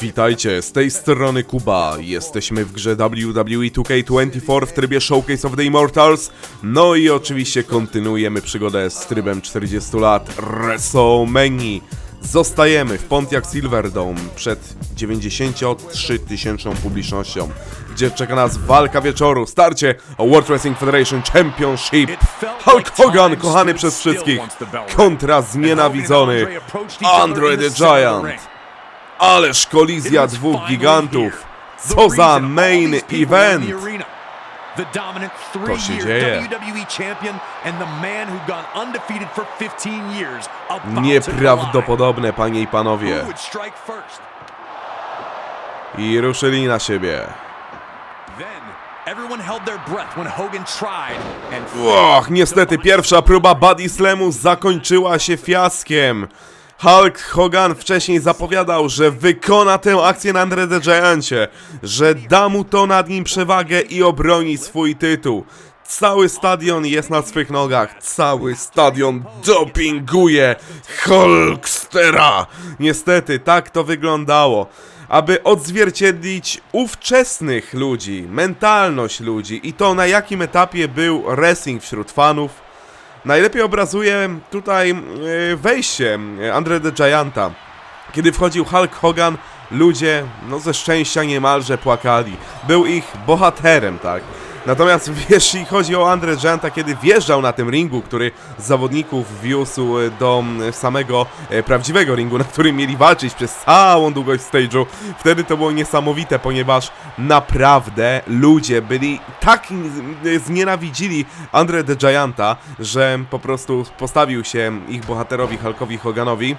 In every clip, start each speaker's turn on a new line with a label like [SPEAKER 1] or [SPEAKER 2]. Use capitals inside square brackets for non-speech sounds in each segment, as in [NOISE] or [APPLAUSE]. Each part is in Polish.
[SPEAKER 1] Witajcie, z tej strony Kuba. Jesteśmy w grze WWE 2K24 w trybie Showcase of the Immortals. No i oczywiście kontynuujemy przygodę z trybem 40 lat WrestleMania. Zostajemy w Pontiac Silverdome przed 93 tysięczną publicznością, gdzie czeka nas walka wieczoru, starcie o World Wrestling Federation Championship. Hulk Hogan, kochany przez wszystkich, kontra znienawidzony Andre the Giant. Ależ kolizja dwóch gigantów. Co za main event.
[SPEAKER 2] To
[SPEAKER 1] się dzieje. Nieprawdopodobne, panie i panowie. I ruszyli na siebie. Och, niestety pierwsza próba Body Slamu zakończyła się fiaskiem. Hulk Hogan wcześniej zapowiadał, że wykona tę akcję na Andre the Giancie, że da mu to nad nim przewagę i obroni swój tytuł. Cały stadion jest na swych nogach, cały stadion dopinguje Hulkstera. Niestety, tak to wyglądało. Aby odzwierciedlić ówczesnych ludzi, mentalność ludzi i to na jakim etapie był wrestling wśród fanów, Najlepiej obrazuje tutaj e, wejście e, Andre the Gianta. Kiedy wchodził Hulk Hogan, ludzie no ze szczęścia niemalże płakali. Był ich bohaterem, tak? Natomiast jeśli chodzi o Andre Gianta, kiedy wjeżdżał na tym ringu, który z zawodników wiózł e, do samego e, prawdziwego ringu, na którym mieli walczyć przez całą długość stage'u, wtedy to było niesamowite, ponieważ naprawdę ludzie byli tak znienawidzili Andre the Gianta, że po prostu postawił się ich bohaterowi Hulkowi Hoganowi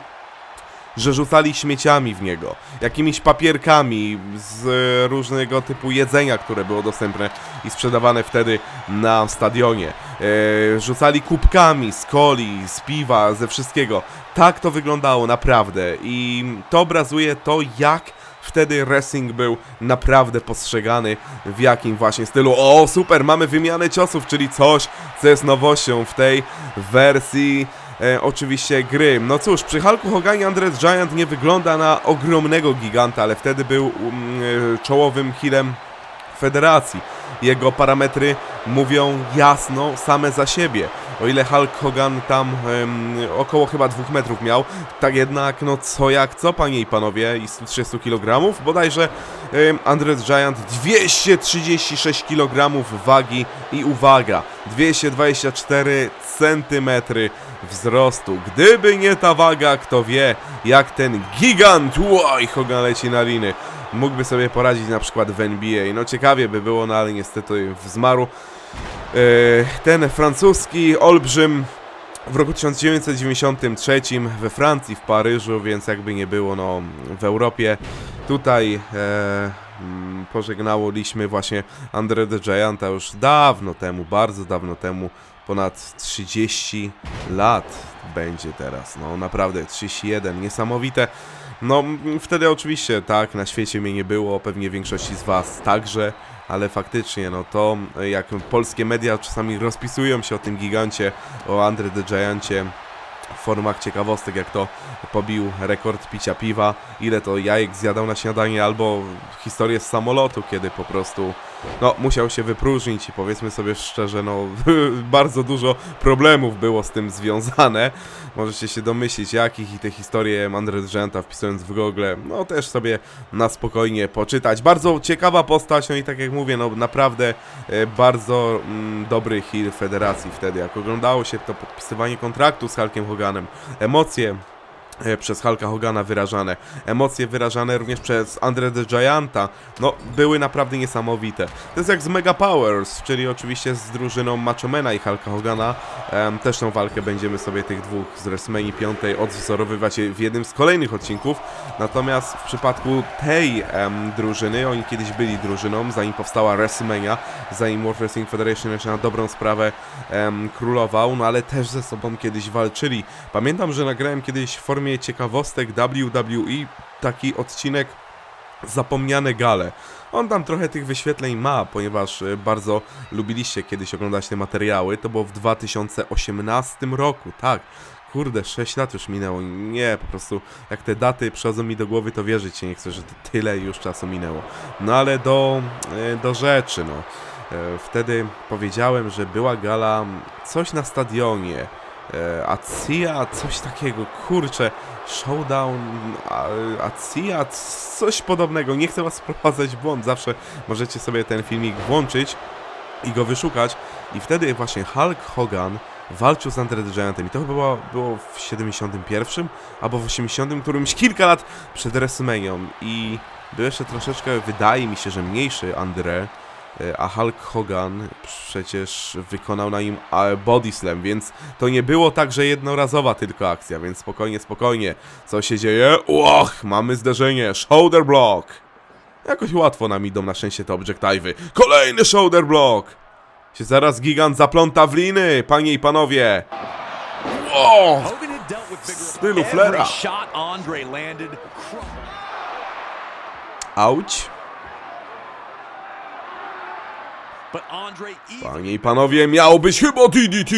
[SPEAKER 1] że rzucali śmieciami w niego, jakimiś papierkami z różnego typu jedzenia, które było dostępne i sprzedawane wtedy na stadionie. E, rzucali kubkami z coli, z piwa, ze wszystkiego. Tak to wyglądało naprawdę i to obrazuje to, jak wtedy wrestling był naprawdę postrzegany w jakim właśnie stylu. O, super, mamy wymianę ciosów, czyli coś, co jest nowością w tej wersji e, oczywiście gry. No cóż, przy Hulku Hoganie Andres Giant nie wygląda na ogromnego giganta, ale wtedy był um, e, czołowym healem federacji. Jego parametry mówią jasno same za siebie. O ile Hulk Hogan tam około chyba dwóch metrów miał, tak jednak no co jak co, panie i panowie, i 130 kg, bodajże em, Andres Giant 236 kg wagi i uwaga, 224 cm wzrostu. Gdyby nie ta waga, kto wie, jak ten gigant, oj, Hogan leci na liny, mógłby sobie poradzić na przykład w NBA. No ciekawie by było, no ale niestety zmarł. E, Ten francuski olbrzym w roku 1993 we Francji, w Paryżu, więc jakby nie było, no w Europie. Tutaj e, mm, pożegnałoliśmy właśnie Andre the Gianta już dawno temu, bardzo dawno temu, ponad 30 lat będzie teraz, no naprawdę 31, niesamowite. No wtedy oczywiście tak, na świecie mnie nie było, pewnie większości z Was także, ale faktycznie no to e, jak polskie media czasami rozpisują się o tym gigancie, o Andre the Giancie, w formach ciekawostek, jak to pobił rekord picia piwa, ile to jajek zjadał na śniadanie, albo historię z samolotu, kiedy po prostu no, musiał się wypróżnić i powiedzmy sobie szczerze, no [LAUGHS] bardzo dużo problemów było z tym związane. Możecie się domyślić jakich i te historie Andre Gianta wpisując w Google, no też sobie na spokojnie poczytać. Bardzo ciekawa postać, no i tak jak mówię, no naprawdę e, bardzo mm, dobry heel federacji wtedy, jak oglądało się to podpisywanie kontraktu z Hulkiem Hoganem, emocje przez Hulka Hogana wyrażane, emocje wyrażane również przez Andre the Gianta, no były naprawdę niesamowite. To jest jak z Mega Powers, czyli oczywiście z drużyną Machomena i Hulka Hogana. Em, też tą walkę będziemy sobie tych dwóch z WrestleMania 5 odwzorowywać w jednym z kolejnych odcinków. Natomiast w przypadku tej em, drużyny, oni kiedyś byli drużyną, zanim powstała WrestleMania, zanim World Wrestling Federation jeszcze na dobrą sprawę em, królował, no ale też ze sobą kiedyś walczyli. Pamiętam, że nagrałem kiedyś w formie ciekawostek WWE taki odcinek Zapomniane Gale. On tam trochę tych wyświetleń ma, ponieważ e, bardzo lubiliście kiedyś oglądać te materiały. To było w 2018 roku, tak. Kurde, 6 lat już minęło. Nie, po prostu jak te daty przychodzą mi do głowy, to wierzyć się nie chcę, że tyle już czasu minęło. No ale do, e, do rzeczy, no. E, Wtedy powiedziałem, że była gala, coś na stadionie. E, Acia, coś takiego, kurczę, Showdown, Acia, coś podobnego. Nie chcę was wprowadzać w błąd, zawsze możecie sobie ten filmik włączyć i go wyszukać. I wtedy właśnie Hulk Hogan walczył z Andre the Giantem i to chyba było, w 71 albo w 80 którymś kilka lat przed WrestleManią i był jeszcze troszeczkę, wydaje mi się, że mniejszy Andre, a Hulk Hogan przecież wykonał na nim e, body slam, więc to nie było tak, że jednorazowa tylko akcja, więc spokojnie, spokojnie. Co się dzieje? Och, mamy zderzenie, shoulder block. Jakoś łatwo nam idą na szczęście te objective'y. Kolejny shoulder block! Się zaraz gigant zapląta w liny, panie i panowie. Wow!
[SPEAKER 2] Big
[SPEAKER 1] stylu
[SPEAKER 2] landed.
[SPEAKER 1] Auć. Panie i panowie, miał być chyba DDT!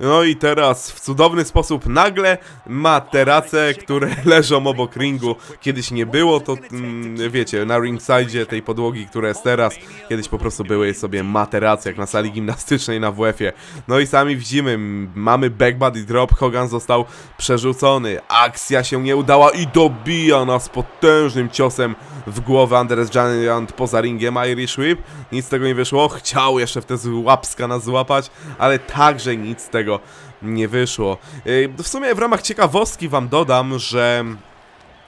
[SPEAKER 1] No i teraz w cudowny sposób nagle materace, które [LAUGHS] leżą obok ringu. Kiedyś nie było to, mm, wiecie, na ringside tej podłogi, która jest teraz. Kiedyś po prostu były sobie materace, jak na sali gimnastycznej na WF-ie. No i sami widzimy, mamy back body drop, Hogan został przerzucony. Akcja się nie udała i dobija nas potężnym ciosem w głowę Andres Giant poza ringiem Irish Whip. Nic z tego nie wyszło. Chciał jeszcze w te łapska nas złapać, ale także nic z tego nie wyszło. Yy, W sumie w ramach ciekawostki wam dodam, że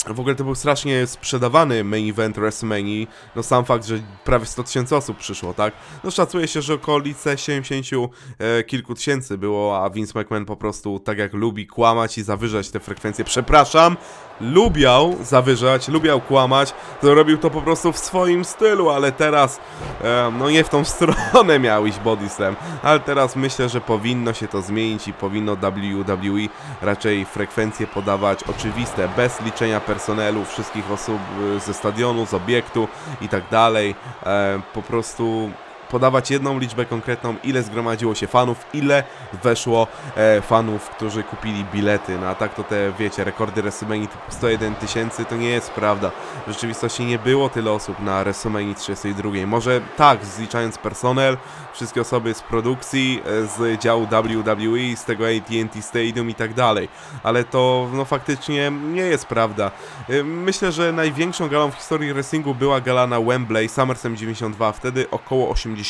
[SPEAKER 1] w ogóle to był strasznie sprzedawany main event WrestleMania. No sam fakt, że prawie 100 tysięcy osób przyszło, tak? No szacuje się, że okolice 70 e, kilku tysięcy było, a Vince McMahon po prostu tak jak lubi kłamać i zawyżać te frekwencje. Przepraszam, lubiał zawyżać, lubiał kłamać, to robił to po prostu w swoim stylu, ale teraz e, no nie w tą [LAUGHS] stronę miał iść Body Slam, ale teraz myślę, że powinno się to zmienić i powinno WWE raczej frekwencje podawać oczywiste, bez liczenia personelu, wszystkich osób e, ze stadionu, z obiektu i tak dalej, e, po prostu podawać jedną liczbę konkretną, ile zgromadziło się fanów, ile weszło e, fanów, którzy kupili bilety. No a tak to te, wiecie, rekordy WrestleMania typu 101 tysięcy to nie jest prawda. W rzeczywistości nie było tyle osób na WrestleMania 32. Może tak, zliczając personel, wszystkie osoby z produkcji, e, z działu WWE, z tego AT&T Stadium i tak dalej. Ale to, no faktycznie nie jest prawda. E, Myślę, że największą galą w historii wrestlingu była gala na Wembley, SummerSlam 92. Wtedy około 80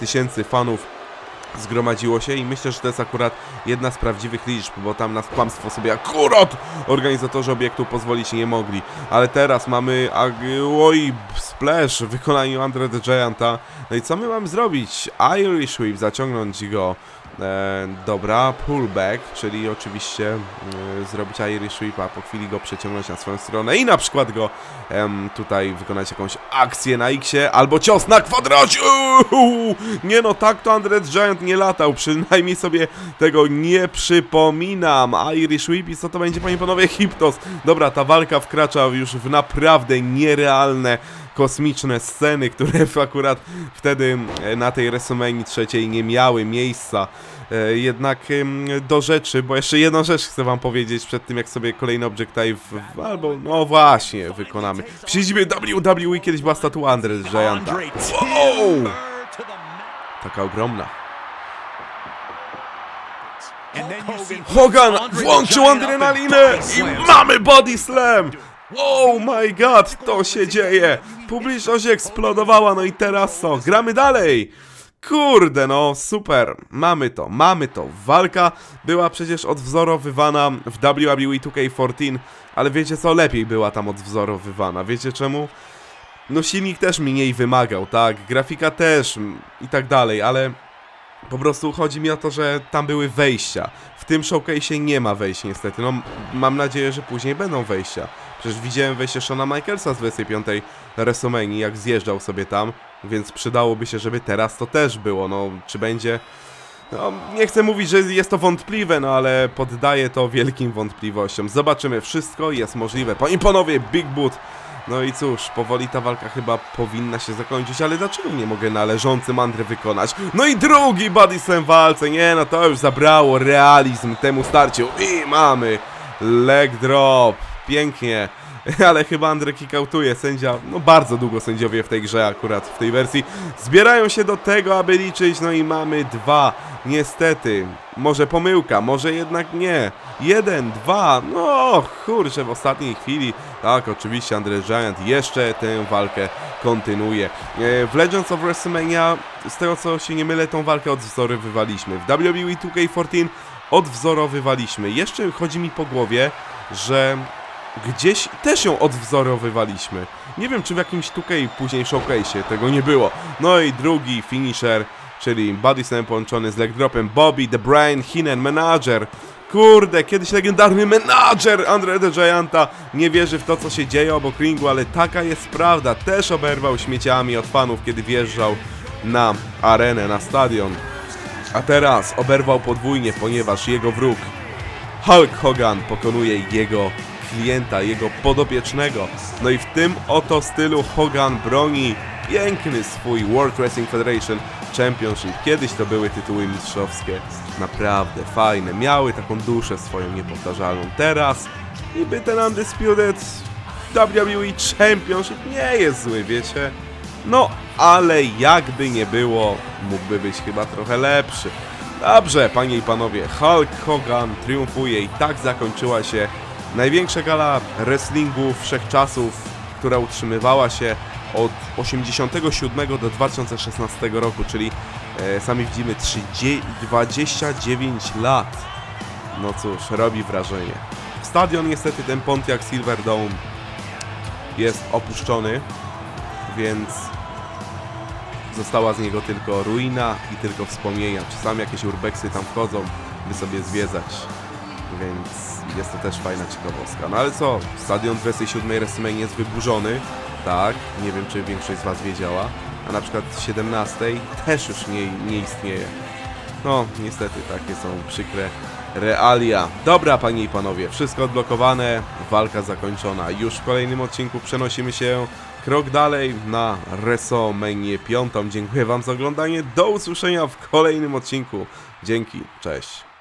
[SPEAKER 1] tysięcy fanów zgromadziło się i myślę, że to jest akurat jedna z prawdziwych liczb, bo tam na kłamstwo sobie akurat organizatorzy obiektu pozwolić nie mogli. Ale teraz mamy oj, splash w wykonaniu Andre the Gianta. No i co my mamy zrobić? Irish Whip, zaciągnąć go. E, dobra, pullback, czyli oczywiście e, zrobić Irish Whip, a po chwili go przeciągnąć na swoją stronę i na przykład go tutaj wykonać jakąś akcję na X-ie albo cios na kwadracie. Uuu, nie no, tak to Andre the Giant nie latał, przynajmniej sobie tego nie przypominam. Irish Whip co to będzie, panie panowie, Hiptos. Dobra, ta walka wkracza już w naprawdę nierealne kosmiczne sceny, które [LAUGHS] akurat wtedy na tej WrestleMania trzeciej nie miały miejsca. E, Jednak do rzeczy, bo jeszcze jedną rzecz chcę wam powiedzieć przed tym, jak sobie kolejny Objective, albo no właśnie, wykonamy. W siedzibie WWE kiedyś była statua Andre the Gianta. Wow! Taka ogromna. Hogan włączył adrenalinę i mamy body slam! Oh my god, to się dzieje! Publiczność eksplodowała, no i teraz co? Gramy dalej! Kurde, no super, mamy to, mamy to. Walka była przecież odwzorowywana w WWE 2K14, ale wiecie co? Lepiej była tam odwzorowywana. Wiecie czemu? No silnik też mniej wymagał, tak? Grafika też i tak dalej, ale po prostu chodzi mi o to, że tam były wejścia. W tym showcase nie ma wejść niestety. No mam nadzieję, że później będą wejścia. Przecież widziałem wejście Shona Michaelsa z 25. WrestleMania, jak zjeżdżał sobie tam, więc przydałoby się, żeby teraz to też było. No, czy będzie... No, nie chcę mówić, że jest to wątpliwe, no ale poddaję to wielkim wątpliwościom. Zobaczymy, wszystko jest możliwe. Panie i panowie, Big Boot No i cóż, powoli ta walka chyba powinna się zakończyć, ale dlaczego nie mogę należący mandry wykonać? No i drugi body slam walce, nie no to już zabrało realizm temu starciu i mamy leg drop, pięknie. [LAUGHS] Ale chyba Andre kickoutuje sędzia, no bardzo długo sędziowie w tej grze akurat, w tej wersji zbierają się do tego, aby liczyć, no i mamy dwa, niestety, może pomyłka, może jednak nie, jeden, dwa, no kurczę, w ostatniej chwili, tak, oczywiście Andre Giant jeszcze tę walkę kontynuuje. E, W Legends of WrestleMania, z tego co się nie mylę, tą walkę odwzorowywaliśmy, w WWE 2K14 odwzorowywaliśmy, jeszcze chodzi mi po głowie, że gdzieś też ją odwzorowywaliśmy. Nie wiem, czy w jakimś 2K później showcase'ie tego nie było. No i drugi finisher, czyli Body Slam połączony z leg dropem Bobby, The Brain, Hinen, Manager. Kurde, kiedyś legendarny menadżer Andre the Gianta nie wierzy w to, co się dzieje obok ringu, ale taka jest prawda. Też oberwał śmieciami od fanów, kiedy wjeżdżał na arenę, na stadion. A teraz oberwał podwójnie, ponieważ jego wróg Hulk Hogan pokonuje jego klienta, jego podopiecznego. No i w tym oto stylu Hogan broni piękny swój World Wrestling Federation Championship. Kiedyś to były tytuły mistrzowskie. Naprawdę fajne. Miały taką duszę swoją niepowtarzalną. Teraz niby ten Undisputed WWE Championship nie jest zły, wiecie? No, ale jakby nie było, mógłby być chyba trochę lepszy. Dobrze, panie i panowie, Hulk Hogan triumfuje i tak zakończyła się największa gala wrestlingu wszechczasów, która utrzymywała się od 87 do 2016 roku, czyli e, sami widzimy 30, 29 lat. No cóż, robi wrażenie. Stadion niestety ten Pontiac Silverdome jest opuszczony, więc została z niego tylko ruina i tylko wspomnienia. Czasami jakieś urbexy tam wchodzą, by sobie zwiedzać. Więc jest to też fajna ciekawostka. No ale co, stadion 27 WrestleMania jest wyburzony. Tak, nie wiem czy większość z Was wiedziała. A na przykład 17 też już nie, nie istnieje. No, niestety takie są przykre realia. Dobra, panie i panowie, wszystko odblokowane, walka zakończona. Już w kolejnym odcinku przenosimy się krok dalej na WrestleMania 5. Dziękuję wam za oglądanie. Do usłyszenia w kolejnym odcinku. Dzięki, cześć.